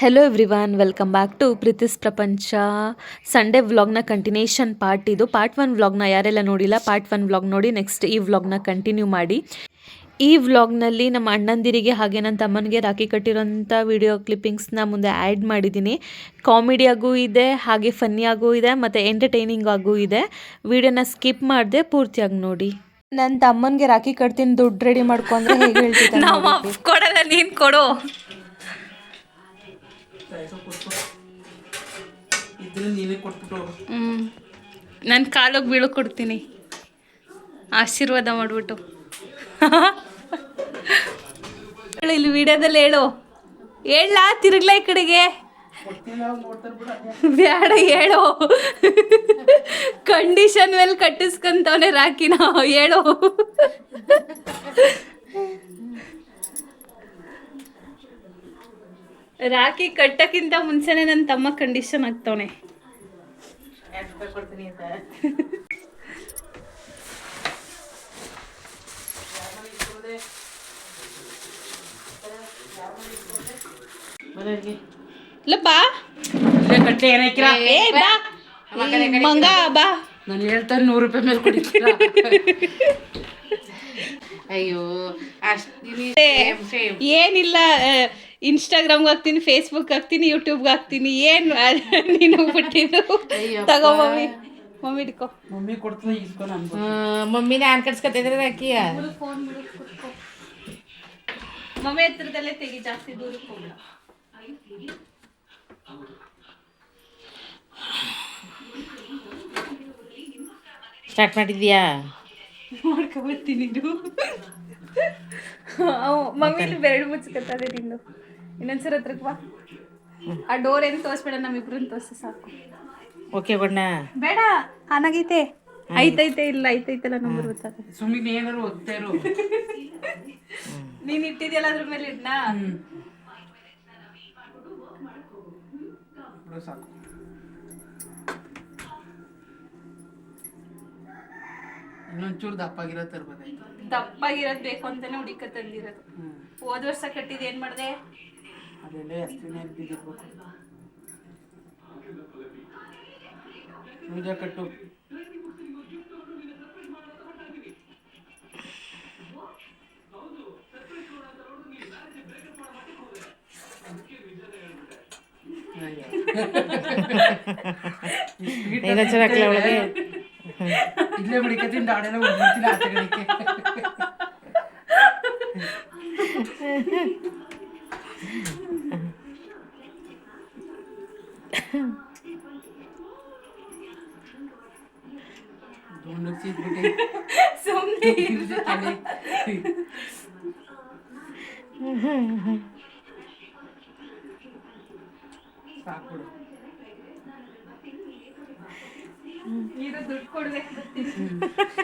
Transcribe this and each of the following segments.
Hello everyone welcome back to Preethi's Prapancha Sunday ವ್ಲಾಗ್ನ continuation part ಇದು. Part one ವ್ಲಾಗ್ನ ಯಾರೆಲ್ಲ ನೋಡಿಲ್ಲ ಪಾರ್ಟ್ ಒನ್ ವ್ಲಾಗ್ ನೋಡಿ ನೆಕ್ಸ್ಟ್ ಈ ವ್ಲಾಗ್ನ ಕಂಟಿನ್ಯೂ ಮಾಡಿ. ಈ ವ್ಲಾಗ್ನಲ್ಲಿ ನಮ್ಮ ಅಣ್ಣಂದಿರಿಗೆ ಹಾಗೆ ನನ್ನ ತಮ್ಮನಿಗೆ ರಾಖಿ ಕಟ್ಟಿರೋಂಥ ವಿಡಿಯೋ ಕ್ಲಿಪ್ಪಿಂಗ್ಸ್ನ ಮುಂದೆ ಆ್ಯಡ್ ಮಾಡಿದ್ದೀನಿ. ಕಾಮಿಡಿಯಾಗೂ ಇದೆ ಹಾಗೆ ಫನ್ನಿಯಾಗೂ ಇದೆ ಮತ್ತು ಎಂಟರ್ಟೈನಿಂಗ್ ಆಗೂ ಇದೆ. ವಿಡಿಯೋನ ಸ್ಕಿಪ್ ಮಾಡದೆ ಪೂರ್ತಿಯಾಗಿ ನೋಡಿ. ನನ್ನ ತಮ್ಮನಿಗೆ ರಾಖಿ ಕಟ್ತೀನಿ ದುಡ್ಡು ರೆಡಿ ಮಾಡ್ಕೊಂಡ್ರೆ ಹೇಗೆ ಹೇಳ್ತೀನಿ ಕೊಡಲ್ಲ ನೀನು ಕೊಡು. ಇದ್ರೆ ನೀನೇ ಕೊಟ್ಬಿಟ್ಟು ಹ್ಞೂ ನನ್ನ ಕಾಲಿಗೆ ಬೀಳು ಕೊಡ್ತೀನಿ. ಆಶೀರ್ವಾದ ಮಾಡ್ಬಿಟ್ಟು. ಇಲ್ಲಿ ವಿಡಿಯೋದಲ್ಲಿ ಹೇಳು. ಹೇಳ ತಿರುಗ್ಲ ಈ ಕಡೆಗೆ? ಬೇಡ ಹೇಳು. ಕಂಡೀಷನ್ ಮೇಲೆ ಕಟ್ಟಿಸ್ಕೊಂತವನೇ ರಾಕಿನ. ಹೇಳು. ರಾಖಿ ಕಟ್ಟಕ್ಕಿಂತ ಮುಂಚೆನೆ ನನ್ನ ತಮ್ಮ ಕಂಡೀಷನ್ ಆಗ್ತವನೆ. ಬಾ. ಕಟ್ಟೆ ಏನಾಕಿರ ಏ ಬಾ. ಮಂಗ ಬಾ. ನಾನು ಹೇಳ್ತಾರೆ ನೂರು ರೂಪಾಯಿ ಮೇಲೆ ಅಯ್ಯೋ ಅಷ್ಟು ಏನಿಲ್ಲ ಇನ್ಸ್ಟಾಗ್ರಾಮ್ಗೆ ಹಾಕ್ತೀನಿ ಫೇಸ್ಬುಕ್ ಹಾಕ್ತೀನಿ ಯೂಟ್ಯೂಬ್ಗೆ ಹಾಕ್ತೀನಿ ಏನು ನೀನು ಬಿಟ್ಟಿದ್ದು? ತಗೋ ಮಮ್ಮಿ. ಮಮ್ಮಿ ಇಟ್ಕೋ ಮಮ್ಮಿ ಕೊಡ್ತಾನೆ ಇಸ್ಕೊಂಡು ನಾನು ಮಮ್ಮಿ ನಾನು ಕಟ್ಸ್ಕೊತಿದ್ರೆ ಅಕ್ಕಿಯ? ಮಮ್ಮಿ ಹತ್ರದಲ್ಲೇ ತೆಗಿ ಜಾಸ್ತಿ ದೂರಕ್ಕೆ ಹೋಗ್ಬೇಡ. ಸ್ಟಾರ್ಟ್ ಮಾಡಿದ್ಯಾ? ಮಾಡ್ಕೊಬರ್ತೀನಿ ಮಮ್ಮಿ ಬೆರಳು ಮುಚ್ಕತ್ತದೆ ನಿಂದು. ಇನ್ನೊಂದ್ಸಲ ಹತ್ರಕ್ಕೆ ಬಾ. ಆ ಡೋರ್ ಏನು ತೋರಿಸ್ಬೇಡ ನಮ್ಮಿಬ್ರನ್ನ ತೋರಿಸಿ ಸಾಕು. ಓಕೆ ಬಣ್ಣ. ಬೇಡ ಆನಾಗೈತೆ ಐತೈತೆ ಇಲ್ಲ ಐತೈತಲ್ಲ ನಂಬರ್ ಗೊತ್ತಾಗ ಸುಮ್ಮನೆ ಏನಾರು ಓದ್ತಾ ಇರು. ನೀನ್ ಇಟ್ಟಿದ್ಯಲ್ಲ ಅದ್ರ ಮೇಲೆ ಇಡ್ನಾ? ಸಾಕು. ಇನ್ನೊಂಚೂರು ದಪ್ಪಾಗಿರೋ ತರ್ಬೋದಾಯ್ತು ದಪ್ಪಾಗಿರೋದ್ ಬೇಕು ಅಂತಾನೆ ಹುಡುಕ ತಂದಿರೋದು. ಹೋದ ವರ್ಷ ಕಟ್ಟಿದ್ ಏನ್ ಮಾಡ್ದೆ? ಅದೆಲ್ಲ ಎಸ್ಟಿನೇ ಬಿದ್ದಿರ್ಬೇಕು ಪೂಜಾ ಕಟ್ಟು ಏನೋ ಚೆನ್ನಾಗಿಲ್ಲ ಒಳಗೆ ಇಲ್ಲೇ ಮಡಿಕತ್ತಿಂದ ಆಡೆಲ್ಲ ಹೋಗ್ಬಿಡ್ತೀನಿ ಆಚೆ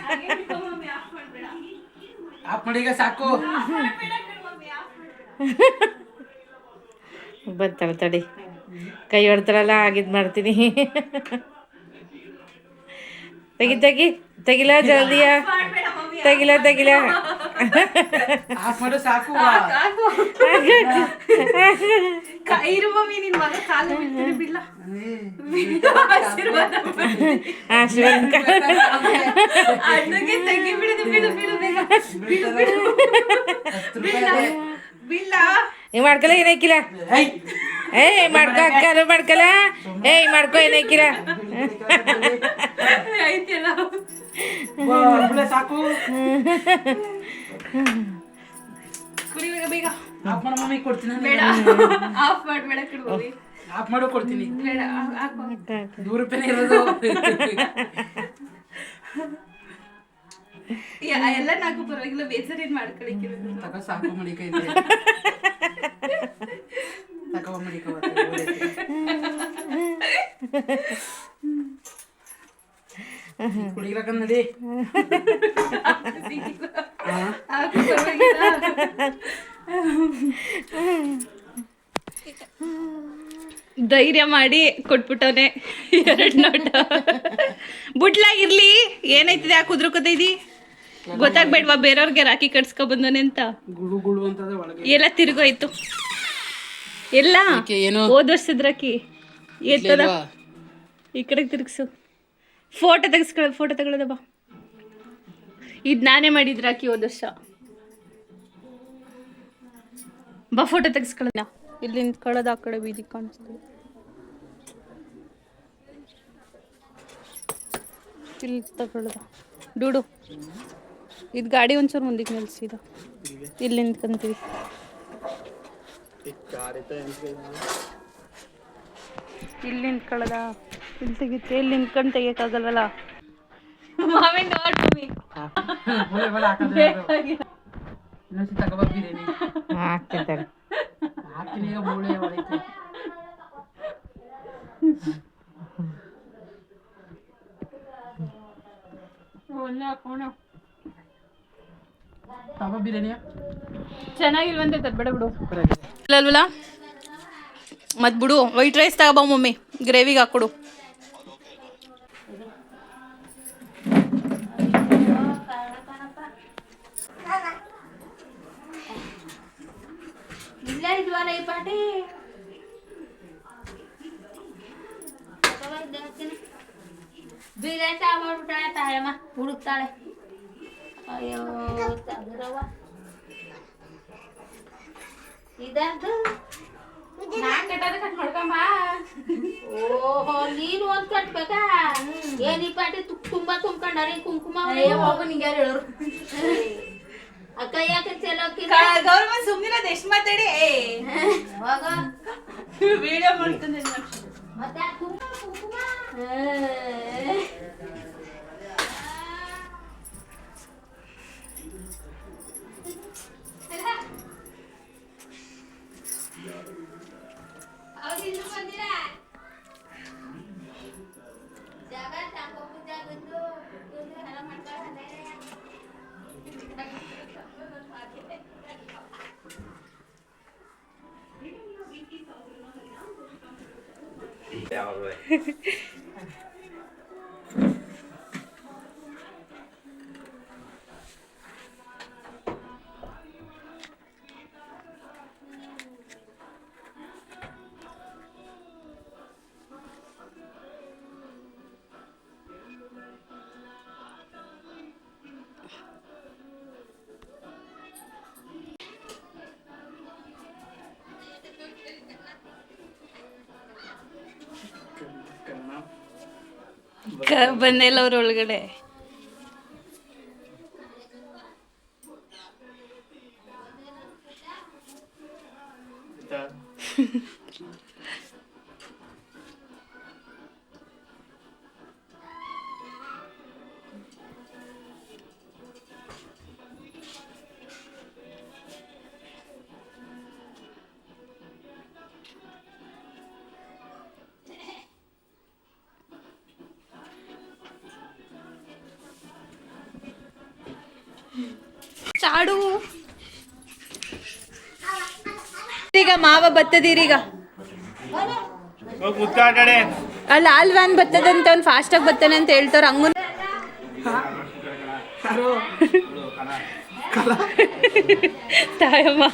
ಹಾಗೆ ಬಿಟ್ಟು ಮಮ್ಮಿ ಆಫ್ ಮಾಡ್ಬೇಡ ಆಫ್ ಮಾಡೀಗ ಸಾಕು ಬಂತಲ್ಲ ತಡಿ ಕೈ ಹೊಡ್ತಾರಲ್ಲ ಆಗಿದ್ ಮಾಡ್ತೀನಿ ತೆಗಿ ತೆಗಿ ತೆಗಿಲ ಜಲ್ದಿಯ ಮಾಡ್ಬೇಡ ಮಮ್ಮಿ ತೆಗಿಲ ತೆಗಿಲ ಆಫ್ ಮಾಡು ಸಾಕು ಸಾಕು. ಕ- ಇರು ಮಮ್ಮಿ ನಿನ್ ಮಗ ಕಾಲು ಬಿಡ್ತೀನಿ ಬಿಡ್ಲ ಆಶೀರ್ವಾದ ಮಾಡು. ಆಶೀರ್ವಾದ ಅಣ್ಣಗೆ ತೆಗಿ ಬಿಡುದು ಬಿಡು ಬಿಡು ಬೇಗ ಬಿಡು ಬಿಡು ಬಿಡ್ಲ ಮಾಡ್ಕಲ ಏನಕ್ಕಿಲ್ಲ ಏಯ್! ಮಾಡ್ಕೋ ಮಾಡ್ಕೊ ಅಕ್ಕಲು ಮಾಡ್ಕಲ್ಲ ಏಯ್ ಮಾಡ್ಕೊ ಏನಕ್ಕಿಲ್ಲ ಸಾಕು. ಕುಡಿ ಬೇಗ. ಬೇಗ ಆಫ್ ಮಾಡು ಮಮ್ಮಿ ಕೊಡ್ತೀನಿ ಬೇಡ. ಆಫ್ ಮಾಡ್ಬೇಡ ಮಾಡು ಕೊಡ್ತೀನಿ. ಬೇಡ ನೂರು ರೂಪಾಯಿ ಇರೋದು. ಎಲ್ಲ ನಾಲ್ಕು ಪರವಾಗಿಲ್ಲ ಬೇಜಾರೇನ್ ಮಾಡ್ಕೊಳಿಕ್ಕಿರೋದು? ತಗೋ ಸಾಕು ಮಡಿಕ ಇದೆ ತಗೋ ಮಡಿಕ ಕುಡಿಗ್ಲಕ್ಕ ನಡಿ. ಹಾಕು ಪರವಾಗಿಲ್ಲ. ಧೈರ್ಯ ಮಾಡಿ ಕೊಟ್ಬಿಟ್ಟವನೆ. ಎರಡು ನೋಟ. ಬುಡ್ಲಾಗಿರ್ಲಿ ಇರ್ಲಿ. ಏನೈತಿದೆ ಯಾಕೆ ಉದ್ರಕೋತೈದಿ ಗೊತ್ತಾಗ್ಬೇಡ್ವಾ ಬೇರೆಯವ್ರಿಗೆ ರಾಖಿ ಕಟ್ಸ್ಕೊ ಬಂದನೆ ಅಂತ. ಗುಳು ಗುಳು ಅಂತಂದ್ರೆ ಒಳಗೆ. ಎಲ್ಲ ತಿರುಗೋಯ್ತು. ಎಲ್ಲ ಹೋದ ವರ್ಷದ ರಾಖಿ. ಎತ್ತದ? ಈ ಕಡೆಗೆ ತಿರುಗಿಸು. ಫೋಟೋ ತೆಗಿಸ್ಕೊಳ್ಳ ಫೋಟೋ ತಗೊಳ್ಳೋದ ಬಾ. ಇದ್ ನಾನೇ ಮಾಡಿದ್ರಾಕಿ ಹೋದ ವರ್ಷ. ಬಾ ಫೋಟೋ ತೆಗಿಸ್ಕೊಳ್ಳೋಣ ಇಲ್ಲಿ ನಿಂತ್ಕೊಳ್ಳೋದು ಆ ಕಡೆ ಬೀದಿ ಕಾಣಿಸ್ತದೆ. ಇಲ್ಲಿ ತಗೊಳ್ಳೋದ ಡೂಡು ಇದು ಗಾಡಿ ಒಂಚೂರು ಮುಂದಕ್ಕೆ ನಿಲ್ಸಿದ ಇಲ್ಲಿ ನಿಂತ್ಕೊಂತೀವಿ. ಇಲ್ಲಿ ನಿಂತ್ಕೊಳ್ಳದ? ಇಲ್ಲಿ ತೆಗಿತೆ ಇಲ್ಲಿ ನಿಂತ್ಕೊಂಡು ತೆಗಿಯಕ್ಕಾಗಲ್ವಲ್ಲ? ಮಾವಿನ ಹಾಕ್ತಿದ್ದಾರೆ ಹಾಕ್ತೀನಿ ಈಗ ತಗೊಬಾ ಬಿರಿಯಾನಿಯ ಚೆನ್ನಾಗಿಲ್ವಂತೆ ತರ್ಬೇಡ ಬಿಡು. ಸೂಪರ್ ಆಗಿದೆ ಅಲ್ವಲ್ಲ ಮತ್ತು ಬಿಡು ವೈಟ್ ರೈಸ್ ತಗೋಬಾ ಮಮ್ಮಿ ಗ್ರೇವಿಗೆ ಪಾಟಿ ಬಿರಿಯಾನಿ ಮಾಡ್ಬಿಟ್ಟಾಳೆ ತಾಯಮ್ಮ ಹುಡುಕ್ತಾಳೆ. ಅಯ್ಯೋ. ತಗರವ್ವ ಇದಂತು ಓಹೋ ನೀನು ಒಂದ್ ಕಟ್ಬೇಕಾ ಏನ್ ಈ ಪಾಟಿ ತು- ತುಂಬಾ ತುಂಬ್ಕೊಂಡಾರೆ ಕುಂಕುಮ ನಿಂಗೆ ಯಾರು ಹೇಳೋರು? ಅಕ್ಕ ಯಾಕೆ ಚೆಲ್ಲೋಕಿ ಗೌರವ ಸುಮ್ಮನೆ ಎಷ್ಟು ಮಾತಾಡಿ? ಹೋಗ. ವಿಡಿಯೋ ಮಾಡ್ತಾನೆ ಮತ್ತೆ ಕುಂಕುಮ? 对。ಬಂದಿಲ್ಲ ಅವ್ರ ಒಳಗಡೆ ಚಾಡು. ಈಗ ಮಾವ ಬತ್ತದೀರೀಗ ಅಲ್ಲ ಆಲ್ ವ್ಯಾನ್ ಬರ್ತದಂತ ಅವ್ನು ಫಾಸ್ಟಾಗಿ ಬರ್ತಾನೆ ಅಂತ ಹೇಳ್ತಾರ ಹಂಗು ತಾಯಮ್ಮ.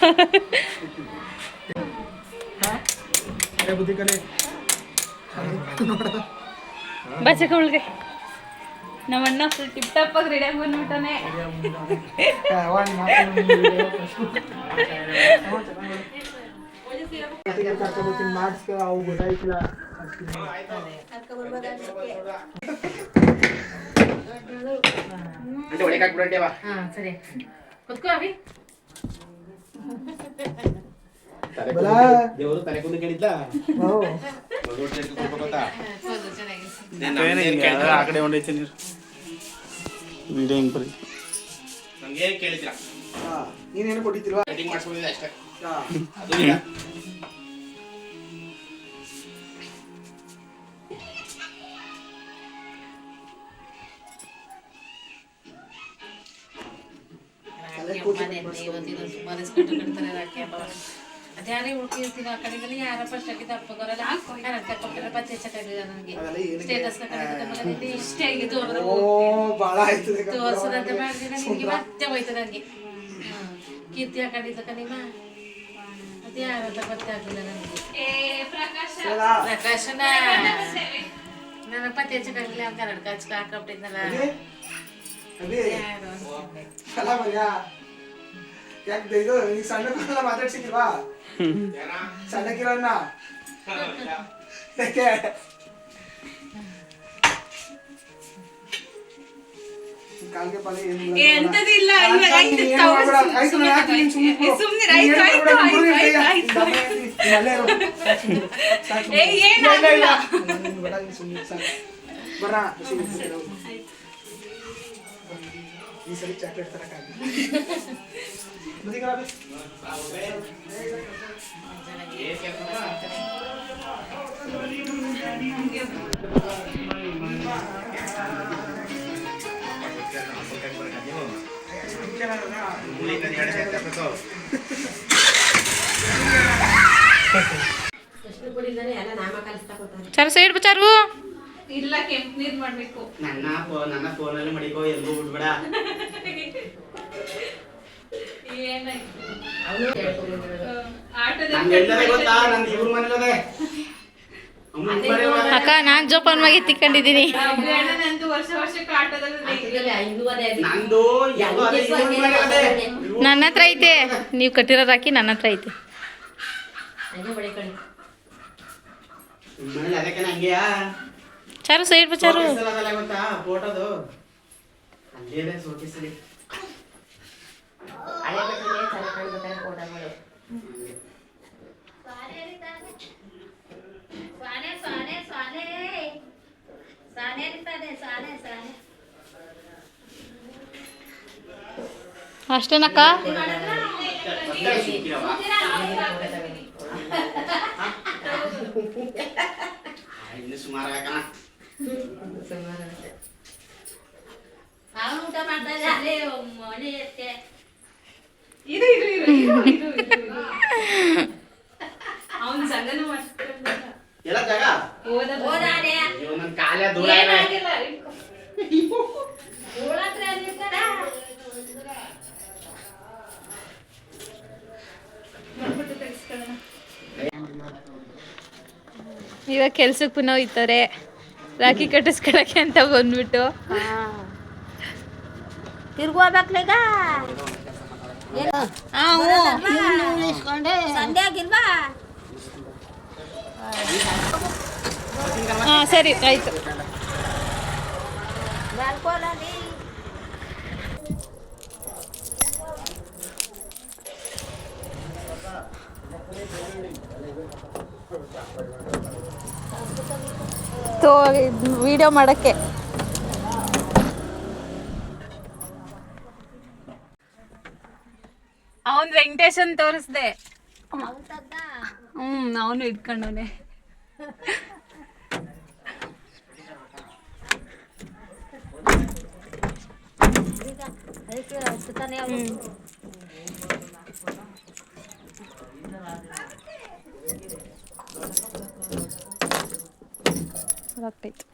ಬಚ್ಚಕ ಉಳ್ಗೆ ನಮ್ಮ ಅಣ್ಣ ಫುಲ್ ಟಿಪ್ ಟಾಪ್ ಆಗಿ ರೆಡಿ ಆಗಿ ಬಂದ್ಬಿಟ್ಟಾನೆ ಅವು ಗೊತ್ತಾಯ್ತಿಲ್ಲ ಹಾಂ ಸರಿ. ಕುತ್ಕೋ ಅಭಿ. ದೇವರು ತಲೆ ಕುಂದು ಕೇಳಿದ್ದ ಆ ಕಡೆ ಒಂದೈತೆ ನೀರು. ವಿಡಿಯೋ ಹಿಂಗೆ ಬರೀ ನಮ್ಗೆ ಕೇಳಿದ್ದಿಲ್ಲ ನೀನೇನು ಕೊಟ್ಟಿದ್ದಿಲ್ವಾ ಕಟಿಂಗ್ ಮಾಡಿಸ್ಕೊಂಡಿದ್ದೆ ಅಷ್ಟೇ ಹಾ. ಅದು ಇಲ್ಲ ಅದ್ಯಾರೇ ಉಳ್ಕಿರ್ತೀನಿ ಆ ಕಡೆದಲ್ಲಿ ಯಾರ ಫಸ್ಟ್ ಆಗಿದ್ದ ಅಪ್ಪಗೋರೆಲ್ಲ ಕೊಟ್ಟಿರೋ ಪತ್ತೆ ಚಕ್ಕಿಲ್ಲ ನನಗೆ ಅವೆಲ್ಲ ಏನಕ್ಕೆ? ಸ್ಟೇಟಸ್ ಹಾಕೊಂಡಿದ್ದಕ್ಕೆ ಇಷ್ಟೇ ಆಗಿದ್ದು ಅವ್ರದ್ದು ಓ ಭಾಳ ಆಯ್ತದೆ ಕಣೋ. ತೋರ್ಸದಂತೆ ಮಾಡಿದ್ರೆ ನಿನಗೆ ಮತ್ತೆ ಹೋಯ್ತು ನನಗೆ ಕೀರ್ತಿ ಹಾಕೊಂಡಿದ್ದಕ್ಕ ನಿಮ್ಮ ಮತ್ತೆ ಯಾರಂತ ಗೊತ್ತಾಗಲಿಲ್ಲ ನನಗೆ ಏ ಪ್ರಕಾಶ ಪ್ರಕಾಶನ ನನಗೆ ಪತ್ತೆ ಹಚ್ಚಕ್ಕಾಗಲಿಲ್ಲ ಅವ್ನು ಕನ್ನಡ ಹಚ್ಚಕ ಹಾಕೊಂಬಿಟ್ಟಿದ್ನಲ್ಲ ಅದೇ ಯಾರು ಅಂತ. ಅಲ್ಲ ಮರ್ಯಾ ಯಾಕೆ ಇದು ನೀ ಸಣ್ಣಕ್ಕೆಲ್ಲ ಮಾತಾಡ್ಸಿಲ್ವಾ ಸಣ್ಣಕ್ಕಿರೋನ್ನ ಯಾಕೆ ಕಾಲ್ಗೆ ಪಾಲ್ಗೆ ಏನಿಲ್ಲ ಏ, ಎಂತದಿಲ್ಲ, ನಾನು ಇವಾಗ ಕಾಲ್ಗೆ ಆಯ್ತು, ಏನು ತಗೋ, ಮಾಡ್ಬೇಡ. ಆಯ್ತು, ನಾನು ಯಾಕೆ ನೀನು ಸುಮ್ನೆ ಕೂರು. ಸುಮ್ನಿರು, ನೀನು ಆಯ್ತು, ಹೇಳ್ಬೇಡ, ಆಯ್ತು, ನೀನು ಆಯ್ತು, ಇರ್ತೀಯ. ಆಯ್ತು, ದಮ್ಮ ಇರ್ತಿ. ನೀನು ಅಲ್ಲೇ ಇರು. ಸಾಕು. ಏ, ಏನು ಇಲ್ಲ, ಇಲ್ಲ, ಇಲ್ಲ. ನಾನು ನಿನ್ನ ಬೇಡ, ನೀನು ಸುಮ್ನೆ ಸಾಕು. ಬರ್ರ, ಸುಮ್ನೆ ಕೂತ್ಕೊಳ್ಳು. ಈ ಸರಿ ಚಾಕ್ಲೇಟ್ ತರಕ್ಕಾಗಿ ಬದಿಗೆ ಬಾ. ಚಾರು ಸೈಡ್ ಚಾರು ಇಲ್ಲ ಕೆಂಪು ನೀರ್ ಮಾಡ್ಬೇಕು ನನ್ನ ಫೋ- ನನ್ನ ಫೋನಲ್ಲಿ ಮಡಿಕೋ ಎಲ್ಲೂ ಬಿಡ್ಬೇಡ ಅಕ್ಕ ನಾನ್ ಜೋಪಾನ್ ಮಗಿ ತಿಕ್ಕೊಂಡಿದ್ದೀನಿ ನನ್ನ ಹತ್ರ ಐತೆ. ನೀವು ಕಟ್ಟಿರೋ ರಾಕಿ ನನ್ನ ಹತ್ರ ಐತೆ. ಚಾರು ಸೈಡ್ ಚಾರು. ಶೋಕೇಸ್ ಅದಲ್ಲ ಗೊತ್ತಾ ಫೋಟೋದು ಅಲ್ಲೇ ಇದೆ ಶೋಕೇಸಲ್ಲಿ ಸಾನೆ ಸಾನೆ ಸಾನೆ ಸಾನೆ ಇರ್ತಾನೆ ಸಾನೆ ಸಾನೆ ಅಷ್ಟೇನಕ್ಕ ಮತ್ತೆ ಸಿಕ್ಕಿರವ? ಆ, ಇನ್ನು ಸುಮಾರು ಇದು ಇದು ಇದು. ಅವನ್ ಸಂಗನ ಎಲ್ಲ ಜಾಗ? ದೂರ ಏನಾಗಿಲ್ಲ. ಇವಾಗ ಕೆಲ್ಸಕ್ಕೆ ಪುನಃ ಹೋಯ್ತಾರೆ ರಾಖಿ ಕಟ್ಟಿಸ್ಕೊಳಕ್ಕೆ ಅಂತ ಬಂದ್ಬಿಟ್ಟು. ಆಗಿಲ್ವಾ ಹಾಂ ಸರಿ ಆಯಿತು. ತೋ ವಿಡಿಯೋ ಮಾಡೋಕ್ಕೆ. ಅವನ್ ವೆಂಕಟೇಶನ್ ತೋರಿಸ್ದೆ. ಹ್ಮ್. ಅವನು ಇಟ್ಕೊಂಡವನೆ ಆಗ್ತೈತೆ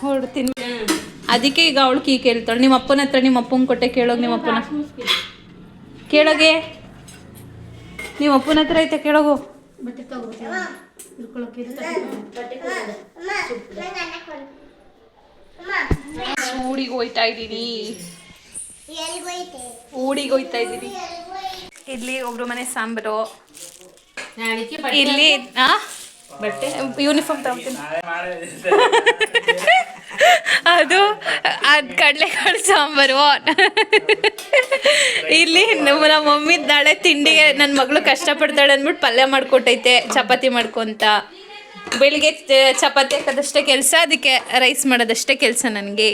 ಹೊಡ್ತೀನಿ ಅದಕ್ಕೆ ಈಗ ಅವಳು ಕೀ ಕೇಳ್ತಾಳೆ. ನಿಮ್ಮ ಅಪ್ಪನ ಹತ್ರ ನಿಮ್ಮ ಅಪ್ಪನ ಕೊಟ್ಟೆ ಕೇಳೋಗಿ ನಿಮ್ಮ ಅಪ್ಪನ ಕೇಳೋಗೆ? ನಿಮ್ಮ ಅಪ್ಪನ ಹತ್ರ ಐತೆ ಕೇಳೋಗು. ಊಡಿಗೆ ಹೋಯ್ತಾ ಇದ್ದೀನಿ. ಊಡಿಗೆ ಹೋಯ್ತಾ ಇದ್ದೀನಿ. ಇಲ್ಲಿ ಒಬ್ರು ಮನೆ ಸಾಂಬಾರು. ಇಲ್ಲಿ ಆ? ಬಟ್ಟೆ? ಯೂನಿಫಾರ್ಮ್ ತಗೊತೀನಿ. ಅದು ಅದು ಕಡಲೆಕಾಳು ಸಾಂಬಾರು ಇಲ್ಲಿ ನಮ್ಮ ಮಮ್ಮಿ ನಾಳೆ ತಿಂಡಿಗೆ ನನ್ನ ಮಗಳು ಕಷ್ಟಪಡ್ತಾಳೆ ಅಂದ್ಬಿಟ್ಟು ಪಲ್ಯ ಮಾಡ್ಕೊಟ್ಟೈತೆ, ಚಪಾತಿ ಮಾಡ್ಕೊಂತ ಬೆಳಿಗ್ಗೆ ಚಪಾತಿ ಹಾಕೋದಷ್ಟೇ ಕೆಲಸ, ಅದಕ್ಕೆ ರೈಸ್ ಮಾಡೋದಷ್ಟೇ ಕೆಲಸ ನನಗೆ.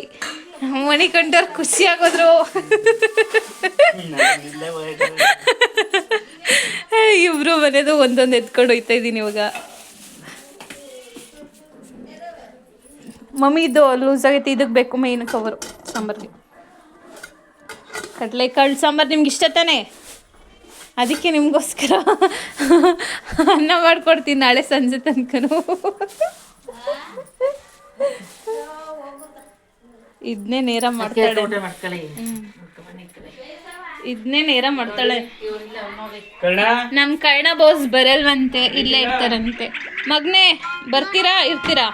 ಮಣಿಕೊಂಡವ್ರು ಖುಷಿ ಆಗೋದ್ರು. ಇಬ್ರು ಮನೆದು ಒಂದೊಂದು ಎತ್ಕೊಂಡು ಹೋಯ್ತಾ ಇದ್ದೀನಿ ಇವಾಗ. ಮಮ್ಮಿ ಇದು ಲೂಸ್ ಆಗೈತೆ ಇದಕ್ಕೆ ಬೇಕು ಮೇಯ್ನ್ ಕವರು ಸಾಂಬಾರ್ಗೆ ಕಡಲೆಕಾಳು ಸಾಂಬಾರು ನಿಮ್ಗೆ ಇಷ್ಟ ತಾನೇ? ಅದಕ್ಕೆ ನಿಮಗೋಸ್ಕರ ಅನ್ನ ಮಾಡ್ಕೊಡ್ತೀನಿ ನಾಳೆ ಸಂಜೆ ತನಕ ಇದನ್ನೇ ನೇರ ಮಾಡ್ತಾಳೆ. ಇದನ್ನೇ ನೇರ ಮಾಡ್ತಾಳೆ. ನಮ್ಮ ಕಣ್ಣ ಕರ್ಣ ಬೋಸ್ ಬರಲ್ವಂತೆ ಇಲ್ಲೇ ಇರ್ತಾರಂತೆ. ಮಗ್ನೆ ಬರ್ತೀರಾ ಇರ್ತೀರಾ?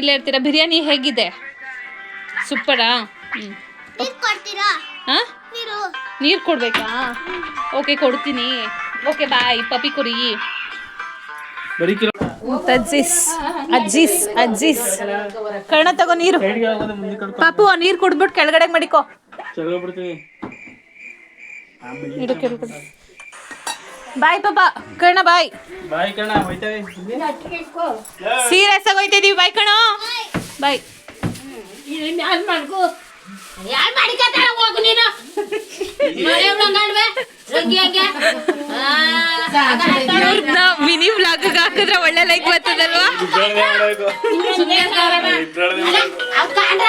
ಇಲ್ಲೇ ಇರ್ತೀರಾ? ಬಿರಿಯಾನಿ ಹೇಗಿದೆ? ಸೂಪರಾ ಹ್ಞೂ ಹಾಂ? ನೀರು. ಕೊಡ್ಬೇಕಾ? ಓಕೆ ಕೊಡ್ತೀನಿ. ಓಕೆ ಬಾಯ್ ಪಪಿ ಕುರಿ. ಅಜ್ಜಿಸ್ ಅಜ್ಜಿಸ್ ಅಜ್ಜಿಸ್. ಕರ್ಣ ತಗೋ ನೀರು. ಪಾಪು ನೀರು ಕುಡ್ಬಿಟ್ಟು ಕೆಳಗಡೆ ಮಡಿಕೋ. ಚಲೋ ಇಡು ಕೆಳಗಡೆ. ಬಾಯ್ ಪಾಪ ಕರ್ಣ ಬಾಯ್. ಬಾಯ್ ಕಣ ಹೋಯ್ತೇವೆ ಸೀರಿಯಸ್ ಆಗಿ ಹೋಯ್ತಿದೀವಿ ಬಾಯ್ ಕಣ. ಬಾಯ್. ಯಾರು ಮಾಡ್ಕೋ? ಯಾರು ಮಾಡಿಕತ್ತಾರ ಹೋಗು ನೀನು? ಮಿನಿ ಬ್ಲಾಗ್ ಹಾಕಿದ್ರೆ ಒಳ್ಳೆ ಲೈಕ್ ಬರ್ತದಲ್ವಾ?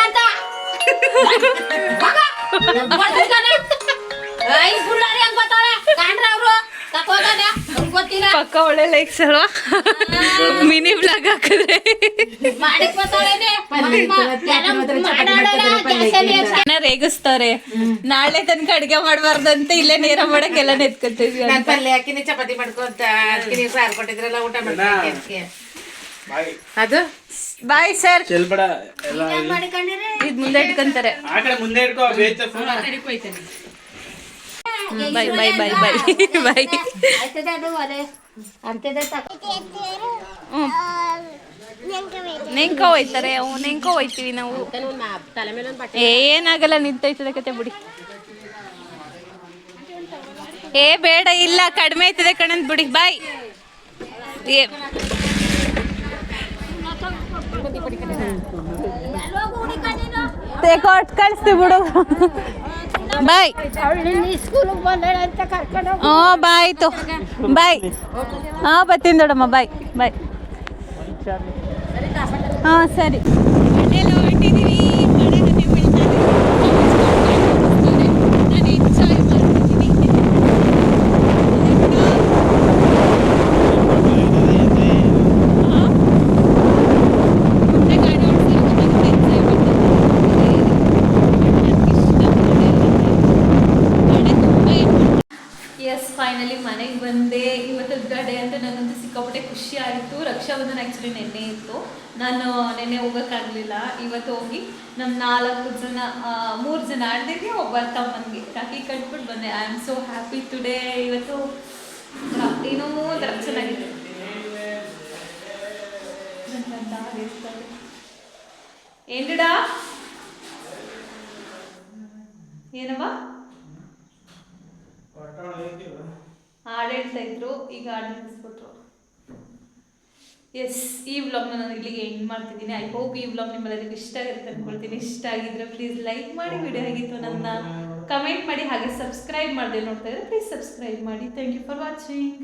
ಅಂತ. ಪಕ್ಕ ಒಳ್ಳೆ ಲೈಕ್ಸ್ ಅಲ್ವಾ? ಮಿನಿ ಬ್ಲಾಗ್ ಹಾಕಿದ್ರೆ. ರೇಗಿಸ್ತಾರೆ. ನಾಳೆ ತನಕ ಅಡ್ಗೆ ಮಾಡಬಾರ್ದಂತ ಇಲ್ಲೇ ನೇರ ಮಾಡಕ್ ಎಲ್ಲ ನೆತ್ಕೊತೀವಿ ನಾನ್ ಪಲ್ಯ ಹಾಕಿನಿ ಚಪಾತಿ ಮಾಡ್ಕೊಂತ ಅದಕ್ಕೆ ನೀವು ಸಾರು ಕೊಟ್ಟಿದ್ರಲ್ಲ ಊಟ ಮಾಡ್ತೀನಿ ಬಾಯ್. ಅದು? ಬಾಯ್ ಸರ್ ಇದ್. ಮುಂದೆ ಇಟ್ಕೊಂತಾರೆ. ಬಾಯ್ ಬಾಯ್ ಬಾಯ್ ಬಾಯ್ ಬೇಯ್ತ ಅಂತದೆ ತಕೋ ನೆಂಕ ಹೋಯ್ತಾರೆ ಅವು ನೆಂಕ ಹೋಯ್ತೀವಿ ನಾವು. ಏನಾಗಲ್ಲ ನಿಂತೈತದ ಕತೆ ಬಿಡಿ. ಏ ಬೇಡ ಇಲ್ಲ ಕಡಿಮೆ ಆಯ್ತದೆ ಕಣಂದ್ ಬಿಡಿ ಬಾಯ್. ಏ. ತೆಕೊಟ್ ಕಳಿಸ್ತೀವಿ ಬಿಡು. ಬಾಯ್. ಹಾಂ ಹ್ಞೂ ಬಾಯ್ ಆಯ್ತು. ಬಾಯ್. ಹಾಂ ಬರ್ತೀನಿ ದೊಡಮ್ಮ ಬಾಯ್ ಬಾಯ್. ಹಾಂ ಸರಿ ಮನೇಲಿ ಹೊರಟಿದ್ದೀವಿ ಮಳೆ ಹನಿ ಬೀಳ್ತಾ ಇದೆ. ನಾನು enjoy ಮಾಡ್ತಿದ್ದೀನಿ. ಹಾ? ಮುಂದೆ ಗಾಡಿ ಓಡ್ಸೋದು ಮತ್ತೆ enjoy ಮಾಡ್ತಿದ್ದೀನಿ. ನನಗೆ ಇಷ್ಟ ಮಳೆ ತುಂಬ ಎಸ್ ಫೈನಲಿ ಮನೆಗೆ ಬಂದೆ ಇವತ್ತು ಡೇ ಅಂತ ನನಗಂತೂ ಸಿಕ್ಕಾಪಟ್ಟೆ ಖುಷಿ ಆಯಿತು ರಕ್ಷಾಬಂಧನ ಆ್ಯಕ್ಚುಲಿ ನೆನ್ನೆ ಇತ್ತು ನಾನು ನೆನ್ನೆ ಹೋಗೋಕ್ಕಾಗಲಿಲ್ಲ ಇವತ್ತು ಹೋಗಿ ನಮ್ಮ ನಾಲ್ಕು ಜನ ಮೂರು ಜನ ಆಡ್ದಿದ್ವಿ ಒಬ್ಬ ತಮ್ಮನಿಗೆ ರಾಖಿ ಕಟ್ಬಿಟ್ಟು ಬಂದೆ. I am so happy today ಇವತ್ತು ಏನೋ ಒಂಥರ ಚೆನ್ನಾಗಿದೆ ಏನ್ಡ ಏನವ್ವ ಹಾಡು ಹೇಳ್ತಾ ಇದ್ರು. ಈಗ ಹಾಡು ನಿಲ್ಲಿಸ್ಬಿಟ್ರು ಎಸ್ ಈ ವ್ಲಾಗ್ನ ನಾನು ಇಲ್ಲಿಗೆ ಎಂಡ್ ಮಾಡ್ತಿದ್ದೀನಿ. ಐ ಹೋಪ್ ಈ ವ್ಲಾಗ್ ನಿಮ್ಮೆಲ್ಲರಿಗೂ ಇಷ್ಟ ಆಗಿರುತ್ತೆ ಅನ್ಕೊಳ್ತೀನಿ. ಇಷ್ಟ ಆಗಿದ್ರೆ ಪ್ಲೀಸ್ ಲೈಕ್ ಮಾಡಿ. ವಿಡಿಯೋ ಆಗಿತ್ತು ನನ್ನ? ಕಮೆಂಟ್ ಮಾಡಿ ಹಾಗೆ ಸಬ್ಸ್ಕ್ರೈಬ್ ಮಾಡದೆ ನೋಡ್ತಾ ಇದ್ರೆ ಪ್ಲೀಸ್ ಸಬ್ಸ್ಕ್ರೈಬ್ ಮಾಡಿ. Thank you for watching